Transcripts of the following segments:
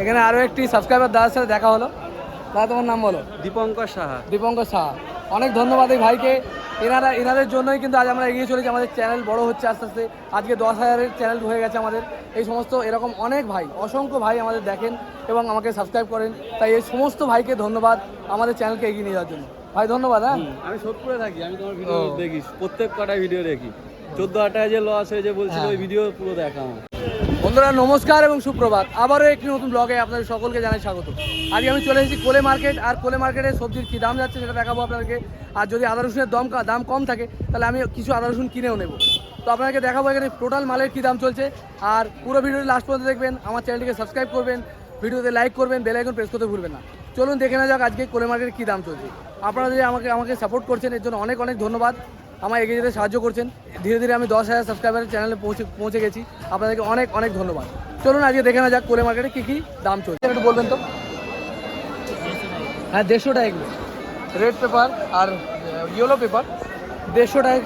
এখানে আরও একটি সাবস্ক্রাইবার দাদার সাথে দেখা হলো। দাদা তোমার নাম বলো? দীপঙ্কর সাহা। দীপঙ্কর সাহা। অনেক ধন্যবাদ এই ভাইকে। এনারা এনাদের জন্যই কিন্তু আজ আমরা এগিয়ে চলেছি। আমাদের চ্যানেল বড় হচ্ছে আস্তে আস্তে। আজকে দশ হাজারের চ্যানেল হয়ে গেছে আমাদের। এই সমস্ত এরকম অনেক ভাই অসংখ্য ভাই আমাদের দেখেন এবং আমাকে সাবস্ক্রাইব করেন। তাই এই সমস্ত ভাইকে ধন্যবাদ আমাদের চ্যানেলকে এগিয়ে নিয়ে যাওয়ার জন্য। ভাই ধন্যবাদ হ্যাঁ? আমি সোদপুরে থাকি আমি তোমার ভিডিও ও। দেখি প্রত্যেক কটা ভিডিও দেখি। চোদ্দ আটায় যে লস হয়েছে বলছিল হ্যাঁ। ওই ভিডিও পুরো দেখা আমার বন্ধুরা, নমস্কার এবং সুপ্রভাত। আবারও একটি নতুন ব্লগে আপনাদের সকলকে জানাই স্বাগত। আজকে আমি চলে এসেছি কোলে মার্কেট, আর কোলে মার্কেটে সবজির কী দাম যাচ্ছে সেটা দেখাবো আপনাদেরকে। আর যদি আদা রসুনের দাম দাম কম থাকে, তাহলে আমি কিছু আদা রসুন কিনেও নেব। তো আপনাদেরকে দেখাবো এখানে টোটাল মালের কী দাম চলছে। আর পুরো ভিডিওটি লাস্ট পর্যন্ত দেখবেন, আমার চ্যানেলটিকে সাবস্ক্রাইব করবেন, ভিডিওতে লাইক করবেন বেল আইকন প্রেস করতে ভুলবেন না। চলুন দেখে না যাক আজকে কোলে মার্কেটে কী দাম চলছে। আপনারা যে আমাকে আমাকে সাপোর্ট করছেন, এর জন্য অনেক অনেক ধন্যবাদ। আমার এগিয়ে যেতে সাহায্য করছেন। ধীরে ধীরে আমি দশ হাজার সাবস্ক্রাইবারের চ্যানেলে পৌঁছে পৌঁছে গেছি। আপনাদেরকে অনেক অনেক ধন্যবাদ। চলুন আজকে দেখে না যাক কোলে মার্কেটে কী কী দাম চলছে। একটু বলবেন তো? হ্যাঁ দেড়শো টাকা এগুলো রেড পেপার আর ইয়েলো পেপার দেড়শো টাকা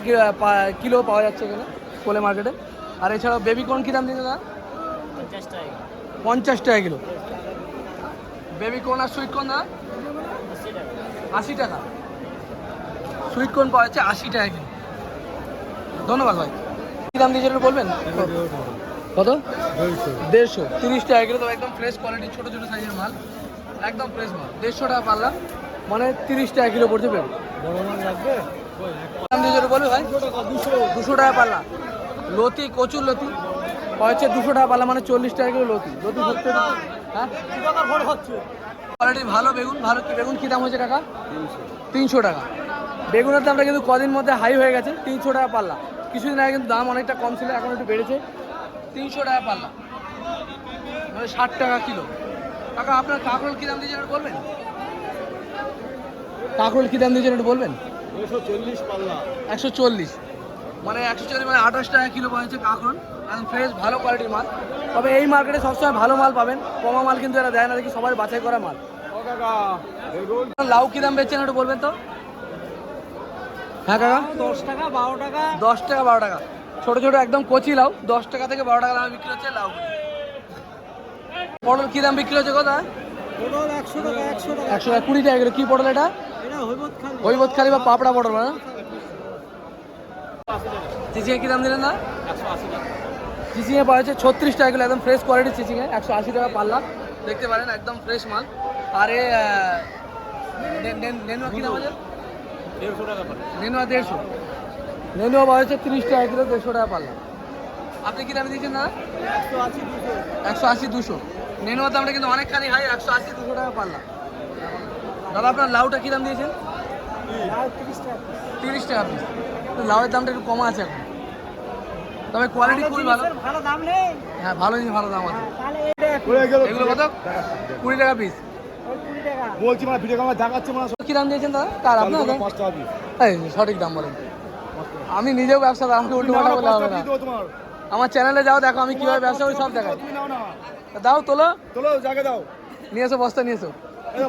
কিলো পাওয়া যাচ্ছে এখানে কোলে মার্কেটে আর এছাড়াও বেবি কর্ন কী দাম দিচ্ছে দাদা? পঞ্চাশ টাকা কিলো। বেবি কর্ন আর সুইট কর্ন দাদা? আশি টাকা। সুইট কর্ন পাওয়া যাচ্ছে আশি টাকা কিলো। ধন্যবাদ ভাই। কী দাম দিয়েছে একটু বলবেন? কত? দেড়শো। তিরিশ টাকা কিলো তো একদম ফ্রেশ কোয়ালিটি ছোটো ছোটো সাইজের মাল। একদম ফ্রেশ মাল। দেড়শো টাকা পারলাম মানে তিরিশ টাকা কিলো পড়ছে দাম দিয়েছে বলবে ভাই। দুশো টাকা পাল্লা। লতি কচুর লতি। হচ্ছে দুশো টাকা পাল্লা মানে চল্লিশ টাকা কিলো লতি। লতি ধরতে হ্যাঁ? কোয়ালিটি ভালো বেগুন ভালো বেগুন কী দাম হয়েছে টাকা? তিনশো। টাকা। বেগুনের দামটা কিন্তু কদিন মধ্যে হাই হয়ে গেছে তিনশো টাকা পাল্লা। কিছুদিন আগে কিন্তু দাম অনেকটা কম ছিল এখন একটু বেড়েছে। তিনশো টাকা পাল্লা মানে ষাট টাকা কিলো। কাকা আপনার কাঁকরোল কী দাম দিয়েছেন একটু বলবেন? কাঁকরোল কী দাম দিয়েছেন একটু বলবেন? চল্লিশ পাল্লা একশো চল্লিশ। মানে একশো চল্লিশ মানে আঠাশ টাকা কিলো পাচ্ছে কাঁকরোল। একদম ফ্রেশ ভালো কোয়ালিটির মাল। তবে এই মার্কেটে সবসময় ভালো মাল পাবেন। কমা মাল কিন্তু এরা দেয় না দেখি সবাই বাছাই করা মাল। লাউ কী দাম বেচছেন একটু বলবেন তো? হ্যাঁ কাকা? দশ টাকা বারো টাকা। দশ টাকা বারো টাকা। ছোট ছোট একদম কচি লাউ। দশ টাকা থেকে বারো টাকা দামে বিক্রি হচ্ছে লাউ। পটল কী দাম বিক্রি হচ্ছে কথা পটল একশো টাকা একশো টাকা। একশো টাকা কুড়ি টাকা কী পটল এটা? হৈবত খালি। বা পাপড়া পটল না চিচিঙে কী দাম দিলেন না? চিচিঙে পাওয়া যাচ্ছে ছত্রিশ টাকা কিলো একদম ফ্রেশ কোয়ালিটি চিচিঙে। একশো আশি টাকা পাল্লা দেখতে পারেন একদম ফ্রেশ মাল। আর এ নেনুয়া কী দাম আছে? দেড়শো টাকা পাল্লা। নেনুয়া দেড়শো। নেনুয়া পাওয়া যাচ্ছে তিরিশ টাকা কিলো দেড়শো টাকা পাল্লা। আপনি কী দামে দিয়েছেন না একশো আশি দুশো। একশো আশি দুশো নেনুয়ার দামটা কিন্তু অনেকখানি হাই একশো আশি দুশো টাকা পাল্লা। দাদা আপনার লাউটা কী দাম দিয়েছেন? তিরিশ টাকা তিরিশ টাকা পিস লাউয়ের দামটা একটু কম আছে এখন। তবে কোয়ালিটি খুবই ভালো। ভালো দাম নেই। হ্যাঁ ভালো জিনিস ভালো দাম আছে। এগুলো কত? কুড়ি টাকা পিস বলছি মানে ভিডিও ক্যামেরা দেখাচ্ছে মানে কি দাম দিয়েছেন দাদা? কার আপনার সঠিক দাম বলেন। আমি নিজেও ব্যবসা আমাকে উল্টো পাল্টা বলে হবে না। আমার চ্যানেলে যাও দেখো আমি কীভাবে ব্যবসা করি সব দেখাই। দাও তোলো। চলো জায়গা দাও। নিয়ে এসো বস্তা নিয়ে এসো।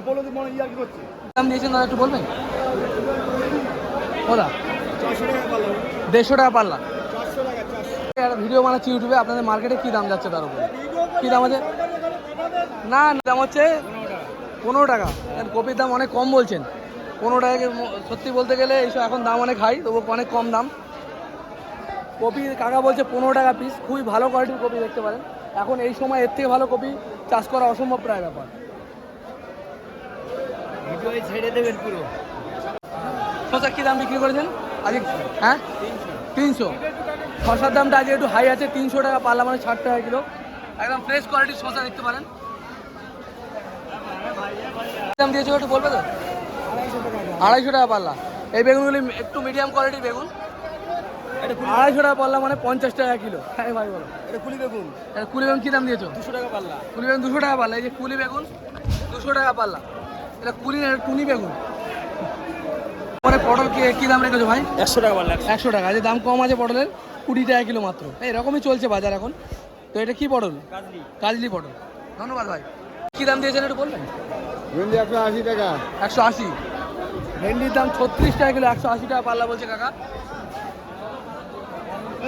বলো তুমি মনে ইয়ার কি করছে? দাম দিয়েছেন দাদা একটু বলবেন? ওরা দেড়শো টাকা একটা ভিডিও বানাচ্ছি ইউটিউবে আপনাদের মার্কেটে কী দাম যাচ্ছে তার উপরে? কী দাম আছে? না, দাম হচ্ছে পনেরো টাকা। কপির দাম অনেক কম বলছেন। পনেরো টাকা সত্যি বলতে গেলে এইসব এখন দাম অনেক হাই তবু অনেক কম দাম। কপি কাকা বলছে পনেরো টাকা পিস খুবই ভালো কোয়ালিটির কপি দেখতে পারেন। এখন এই সময় এর থেকে ভালো কপি চাষ করা অসম্ভব প্রায় ব্যাপার। ছেড়ে দেবেন পুরো। শশা কী দাম বিক্রি করেছেন? আজকে হ্যাঁ? তিনশো। শশার দামটা আজকে একটু হাই আছে তিনশো টাকা পাল্লা মানে ষাট টাকা কিলো। একদম ফ্রেশ কোয়ালিটির শশা দেখতে পারেন। দাম দিয়েছ একটু বলবে তো? আড়াইশো টাকা পাল্লা। এই বেগুনগুলি একটু মিডিয়াম কোয়ালিটির বেগুন। আড়াইশো টাকা পাল্লা মানে পঞ্চাশ টাকা কিলো। হ্যাঁ ভাই বলো। এটা কুলি দেখুন এটা কুলি বেগুন কী দাম দিয়েছ? দুশো টাকা পাল্লা। কুলি বেগুন দুশো টাকা পাল্লা এই যে কুলি বেগুন দুশো টাকা পাল্লা। এটা কুলি না এটা টুনি বেগুন। পরে পটল কি কী দাম রেখেছো ভাই? একশো টাকা পাল্লা। একশো টাকা যে দাম কম আছে পটলের কুড়ি টাকা কিলো মাত্র। এরকমই চলছে বাজার এখন। তো এটা কি পটল? কাজলি। কাজলি পটল। ধন্যবাদ ভাই। কি দাম দিয়েছেন একটু বলবেন? ভেন্ডি একশো আশি টাকা। একশো আশি। ভেন্ডির দাম ছত্রিশ টাকা কিলো একশো আশি টাকা পাল্লা বলছে কাকা।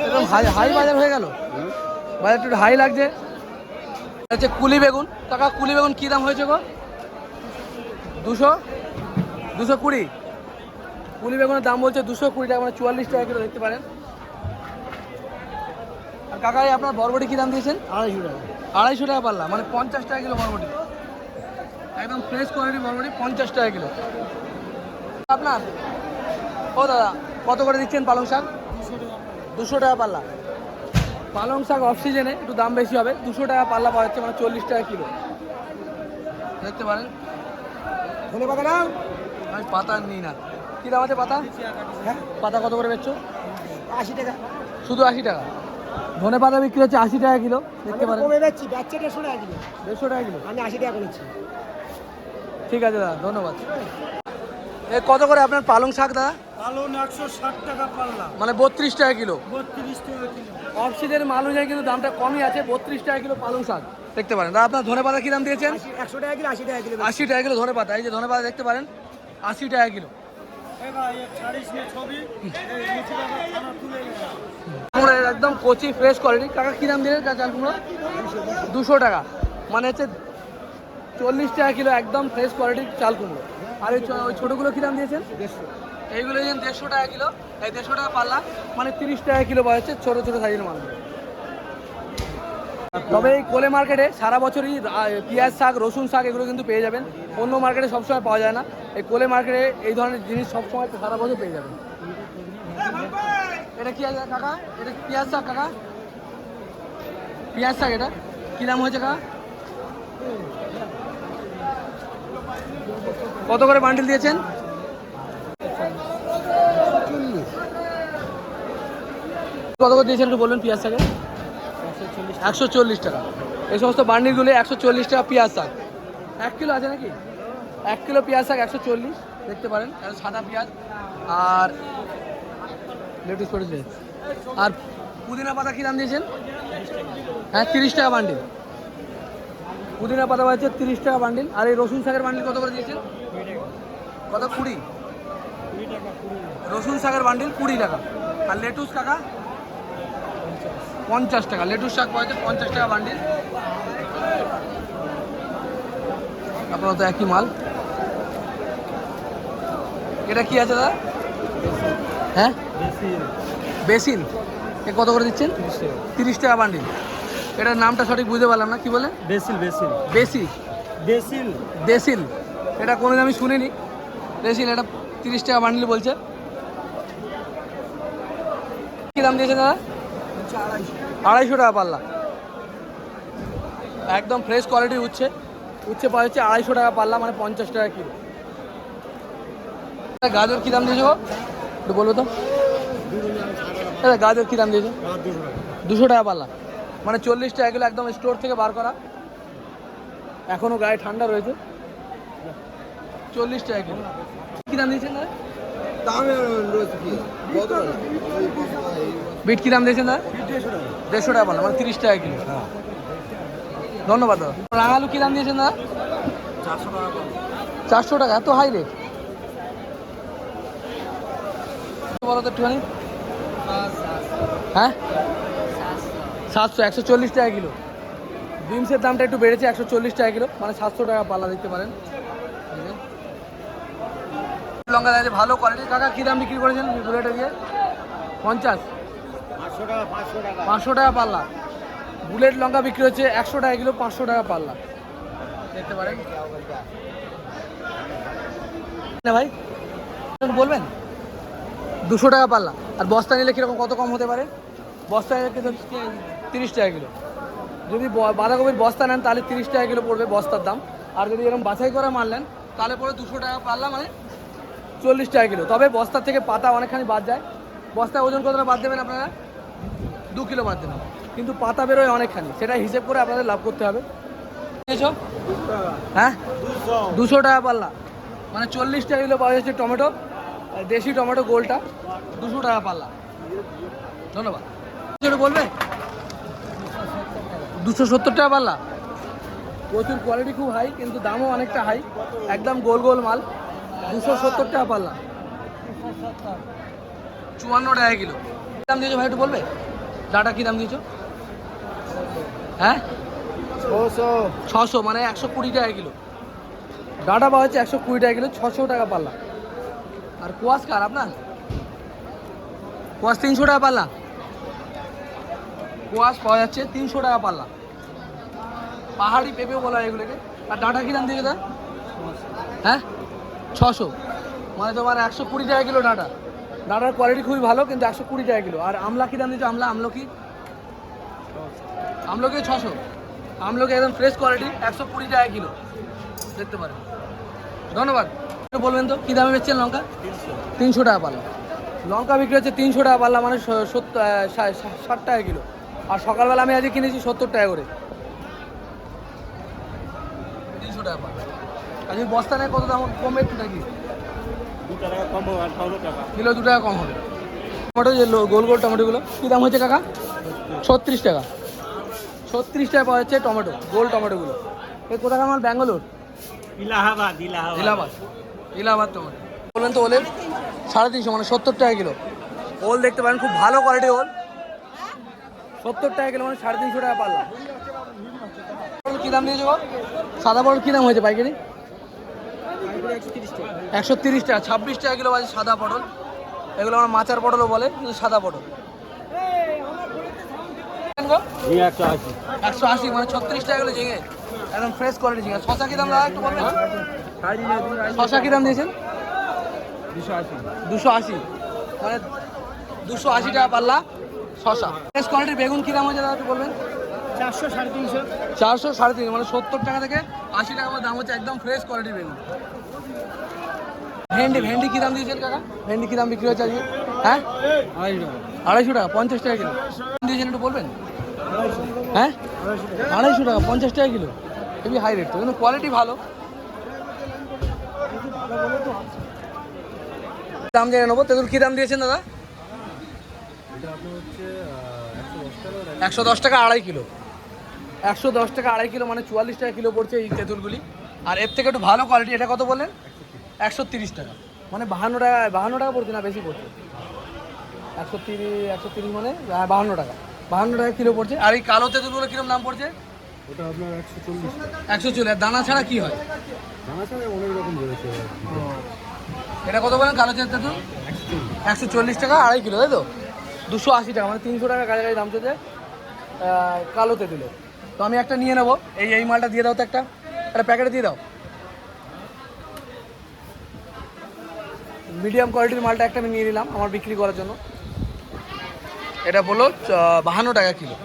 একদম হাই হাই বাজার হয়ে গেল? বাজারটা একটু হাই লাগছে। হচ্ছে কুলি বেগুন। কাকা কুলি বেগুন কী দাম হয়েছে গো? দুশো? দুশো কুড়ি। কুলি বেগুনের দাম বলছে দুশো কুড়ি টাকা মানে চুয়াল্লিশ টাকা কিলো দেখতে পারেন। আর কাকা আপনার বরবটি কী দাম দিয়েছেন? আড়াইশো টাকা। আড়াইশো টাকা পাল্লা মানে পঞ্চাশ টাকা কিলো বরবটি। একদম ফ্রেশ কোয়ালিটি বরবটি পঞ্চাশ টাকা কিলো। আপনার? ও দাদা কত করে দিচ্ছেন পালং শাক? দুশো টাকা পাল্লা। পালং শাক অফ সিজনে একটু দাম বেশি হবে দুশো টাকা পাল্লা পাওয়া যাচ্ছে মানে চল্লিশ টাকা কিলো। দেখতে পারেন। ধনে পাতা নাও আমি পাতা নিই না। কী দাম আছে পাতা? হ্যাঁ? পাতা কত করে বেচছো? আশি টাকা। শুধু আশি টাকা? ধনে পাতা বিক্রি হচ্ছে আশি টাকা কিলো দেখতে পারেন। দেড়শো টাকা কিলো। দেড়শো টাকা কিলো। আমি আশি টাকা করেছি ঠিক আছে দাদা ধন্যবাদ। এ কত করে আপনার পালং শাক দাদা? পালং একশো ষাট টাকা পাল্লা। মানে বত্রিশ টাকা কিলো? বত্রিশ টাকা কিলো। অফ সিজনের মাল অনুযায়ী কিন্তু দামটা কমই আছে বত্রিশ টাকা কিলো পালং শাক। দেখতে পারেন। দাদা আপনার ধনে পাতা কী দাম দিয়েছেন? আশি একশো টাকা কিলো আশি টাকা কিলো আশি টাকা কিলো ধনে পাতা এই যে ধনে পাতা দেখতে পারেন আশি টাকা কিলো। কুমড়ো একদম কচি ফ্রেশ কোয়ালিটি কাকা কী দাম দিলেন? চাল কুমড়া দুশো টাকা। মানে হচ্ছে চল্লিশ টাকা কিলো একদম ফ্রেশ কোয়ালিটির চাল কুমড়ো। আর ওই ওই ছোটোগুলো কী দাম দিয়েছেন? দেড়শো। এইগুলো দিয়েছেন দেড়শো টাকা কিলো। এই দেড়শো টাকা পাল্লা মানে তিরিশ টাকা কিলো পাওয়া যাচ্ছে ছোটো ছোটো সাইজের মাল। তবে এই কোলে মার্কেটে সারা বছরই পেঁয়াজ শাক রসুন শাক এগুলো কিন্তু পেয়ে যাবেন। অন্য মার্কেটে সবসময় পাওয়া যায় না। এই কোলে মার্কেটে এই ধরনের জিনিস সবসময় সারা বছর পেয়ে যাবেন। এটা কি আছে কাকা? এটা পেঁয়াজ শাক কাকা? পেঁয়াজ শাক এটা? কী দাম হয়েছে কাকা? কত করে বান্ডিল দিয়েছেন? কত করে দিয়েছেন একটু বলবেন পিঁয়াজ শাকে একশো চল্লিশ টাকা। এই সমস্ত বান্ডিলগুলো একশো চল্লিশ টাকা পেঁয়াজ শাক। এক কিলো আছে নাকি? এক কিলো পেঁয়াজ শাক একশো চল্লিশ, দেখতে পারেন সাদা পেঁয়াজ আর লেটুস করে আর পুদিনা পাতা কী দাম দিয়েছেন? হ্যাঁ তিরিশ টাকা বান্ডিল। পুদিনা পাতা পাচ্ছে তিরিশ টাকা বান্ডিল আর এই রসুন শাকের বান্ডিল কত করে দিয়েছেন? কত? কুড়ি। রসুন শাকের বান্ডিল কুড়ি টাকা। আর লেটুস কাকা? পঞ্চাশ টাকা। লেটুস শাক পাওয়া যায় পঞ্চাশ টাকা বান্ডিল আপনার তো একই মাল। এটা কি আছে দাদা? হ্যাঁ? বেসিন। এ কত করে দিচ্ছেন? তিরিশ টাকা। বান্ডিল এটার নামটা সঠিক বুঝতে পারলাম না কি বলে? Basil basil. বেসি বেসিল। দেশিল এটা কোনোদিন আমি শুনিনি। দেশিল এটা তিরিশ টাকা বান্ডিল বলছে। কি দাম দিয়েছে দাদা? আড়াইশো টাকা পাল্লা। একদম ফ্রেশ কোয়ালিটির উচ্ছে। উচ্ছে পাওয়া যাচ্ছে আড়াইশো টাকা পাল্লা মানে পঞ্চাশ টাকা কিলো। গাজর কী দাম দিয়েছ গো? একটু বলব তো। গাজর কী দাম দিয়েছ? দুশো টাকা পাল্লা। মানে চল্লিশ টাকা কিলো একদম স্টোর থেকে বার করা। এখনও গায়ে ঠান্ডা রয়েছে। চল্লিশ টাকা কিলো। কী দাম দিয়েছেন দাদা? দামে রয়েছে কি? কত? বিট কী দাম দিয়েছেন দাদা? দেড়শো টাকা। পাল্লা মানে তিরিশ টাকা কিলো। ধন্যবাদ দাদা। রাঙালু কী দাম দিয়েছেন দাদা? চারশো টাকা এত হাই রেট বলো তো একটুখানি। হ্যাঁ? সাতশো একশো চল্লিশ টাকা কিলো। বিমসের দামটা একটু বেড়েছে একশো চল্লিশ টাকা কিলো। মানে সাতশো টাকা পাল্লা দেখতে পারেন। লঙ্কা দাঁড়িয়ে ভালো কোয়ালিটির কাকা কী দাম বিক্রি করেছেন বুলেটে দিয়ে? পঞ্চাশ। পাঁচশো টাকা পাল্লা। বুলেট লঙ্কা বিক্রি হচ্ছে একশো টাকা কিলো পাঁচশো টাকা পাল্লা। দেখতে পারেন। ভাই বলবেন? দুশো টাকা পাল্লা। আর বস্তা নিলে কীরকম কত কম হতে পারে? বস্তা নিলে কিন্তু তিরিশ টাকা কিলো। যদি বাঁধাকপির বস্তা নেন, তাহলে তিরিশ টাকা কিলো পড়বে বস্তার দাম। আর যদি এরকম বাছাই করে মাল নেন, তাহলে পরে দুশো টাকা পাল্লা মানে চল্লিশ টাকা কিলো। তবে বস্তার থেকে পাতা অনেকখানি বাদ যায়। বস্তায় ওজন কতটা বাদ দেবেন আপনারা? দু কিলো বাদ দেবেন। কিন্তু পাতা বেরোয় অনেকখানি। সেটা হিসেব করে আপনাদের লাভ করতে হবে? হ্যাঁ? দুশো টাকা পাল্লা মানে চল্লিশ টাকা কিলো পাওয়া যাচ্ছে টমেটো। দেশি টমেটো গোলটা দুশো টাকা পাল্লা ধন্যবাদ। বলবে? দুশো সত্তর টাকা পাল্লা প্রচুর কোয়ালিটি খুব হাই কিন্তু দামও অনেকটা হাই একদম গোল গোল মাল। দুশো সত্তর টাকা পাল্লা চুয়ান্ন টাকা কিলো। কী দাম দিয়েছ ভাই একটু বলবে? ডাটা কী দাম দিয়েছ? হ্যাঁ? ছশো। ছশো মানে একশো কুড়ি টাকা কিলো। ডাটা পাওয়া যাচ্ছে একশো কুড়ি টাকা কিলো ছশো টাকা পাল্লা আর কোয়াশ কার আপনার? কোয়াশ তিনশো টাকা পাল্লা কোয়াশ পাওয়া যাচ্ছে তিনশো টাকা পাল্লা। পাহাড়ি পেঁপে বলা হয় এগুলোকে। আর ডাটা কি দাম দিয়ে দাদা হ্যাঁ? ছশো। মানে তোমার একশো কুড়ি টাকা কিলো ডাটা। ডাটার কোয়ালিটি খুবই ভালো কিন্তু একশো কুড়ি টাকা কিলো। আর আমলা কি দাম দিচ্ছ আমলা আমলকি? আমলকি ছশো। আমলকি একদম ফ্রেশ কোয়ালিটি একশো কুড়ি টাকা কিলো। দেখতে পারেন ধন্যবাদ। বলবেন তো কী দামে বেচছেন লঙ্কা? তিনশো। টাকা পাল্লা। লঙ্কা বিক্রি হচ্ছে তিনশো টাকা পাল্লা মানে সত্তর ষাট টাকা কিলো। আর সকালবেলা আমি আজকে কিনেছি সত্তর টাকা করে। তিনশো টাকা আজকে বস্তা নেয় কত দাম কমবে একটু নাকি? কম কিলো দু টাকা কম হবে। টমেটো যে গোল গোল টমেটোগুলো কী দাম হচ্ছে কাকা? ছত্রিশ টাকা। ছত্রিশ টাকা পাওয়া যাচ্ছে টমেটো গোল টমেটোগুলো। এ কোথাকার আমার ব্যাঙ্গালোর? ইলাহাবাদ ইলাহাবাদ। ইলাহাবাদ। টমেটো। বলবেন তো ওলের? সাড়ে তিনশো মানে সত্তর টাকা কিলো। ওল দেখতে পারেন খুব ভালো কোয়ালিটির ওল। সত্তর টাকা কিলো মানে সাড়ে তিনশো টাকা পাল্লা পটল কী দাম দিয়েছ গো? সাদা পটল কী দাম হয়েছে পাইকারি? একশো তিরিশ টাকা ছাব্বিশ টাকা কিলো বাজে সাদা পটল। এগুলো আমার মাচার পটলও বলে কিন্তু সাদা পটল। একশো আশি একশো আশি মানে ছত্রিশ টাকা কিলো ঝিঙে। একদম ফ্রেশ কোয়ালিটি ঝিঙে। শশা কী দাম দাদা একটু বলবেন? শশা কী দাম দিয়েছেন? দুশো আশি। দুশো আশি। মানে দুশো আশি টাকা পাল্লা শশা। ফ্রেশ কোয়ালিটির বেগুন কী দাম হয়েছে দাদা একটু বলবেন? চারশো সাড়ে তিনশো। চারশো সাড়ে তিন মানে সত্তর টাকা থেকে আশি টাকা আমার দাম হচ্ছে একদম ফ্রেশ কোয়ালিটির বেগুন। ভেন্ডি ভেন্ডি কী দাম দিয়েছেন কাকা? ভেন্ডি কী দাম বিক্রি হচ্ছে আজকে? হ্যাঁ? আড়াইশো টাকা। আড়াইশো টাকা পঞ্চাশ টাকা কিলো। দিয়েছেন একটু বলবেন? হ্যাঁ? আড়াইশো টাকা পঞ্চাশ টাকা কিলো। হেভি হাই রেট তো কিন্তু কোয়ালিটি ভালো। দাম জেনে নেব। তেঁতুল কী দাম দিয়েছেন দাদা? একশো দশ টাকা আড়াই কিলো। একশো দশ টাকা আড়াই কিলো মানে চুয়াল্লিশ টাকা কিলো পড়ছে এই তেঁতুলগুলি। আর এর থেকে একটু ভালো কোয়ালিটি এটা কত বললেন? একশো তিরিশ টাকা। মানে বাহান্ন টাকা বাহান্ন টাকা পড়ছে না বেশি পড়ছে? একশো তিরিশ একশো তিরিশ মানে বাহান্ন টাকা। বাহান্ন টাকা কিলো পড়ছে। আর এই কালো তেঁতুলগুলো কীরকম দাম পড়ছে? ওটা আপনার একশো চল্লিশ একশো চল্লিশ। আর দানা ছাড়া কি হয়? জানা ছাড়া অনেক রকম রয়েছে। এটা কত বলেন কালো তেঁতুল? একশো চল্লিশ টাকা আড়াই কিলো তাই তো? দুশো আশি টাকা মানে তিনশো টাকা কাছাকাছি দাম চলছে আহ, কালো তেঁতুলে তো আমি একটা নিয়ে নেব। এই এই মালটা দিয়ে দাও তো একটা। একটা প্যাকেটে দিয়ে দাও। মিডিয়াম কোয়ালিটির মালটা একটা আমি নিয়ে নিলাম আমার বিক্রি করার জন্য। এটা বলল বাহান্ন টাকা কিলো।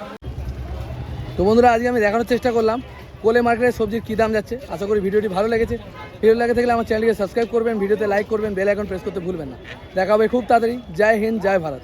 তো বন্ধুরা আজকে আমি দেখানোর চেষ্টা করলাম কোলে মার্কেটে সবজির কী দাম যাচ্ছে। আশা করি ভিডিওটি ভালো লেগেছে। ভিডিও লেগে থাকলে আমার চ্যানেলকে সাবস্ক্রাইব করবেন ভিডিওতে লাইক করবেন বেল আইকন প্রেস করতে ভুলবেন না। দেখা হবে খুব তাড়াতাড়ি। জয় হিন্দ জয় ভারত।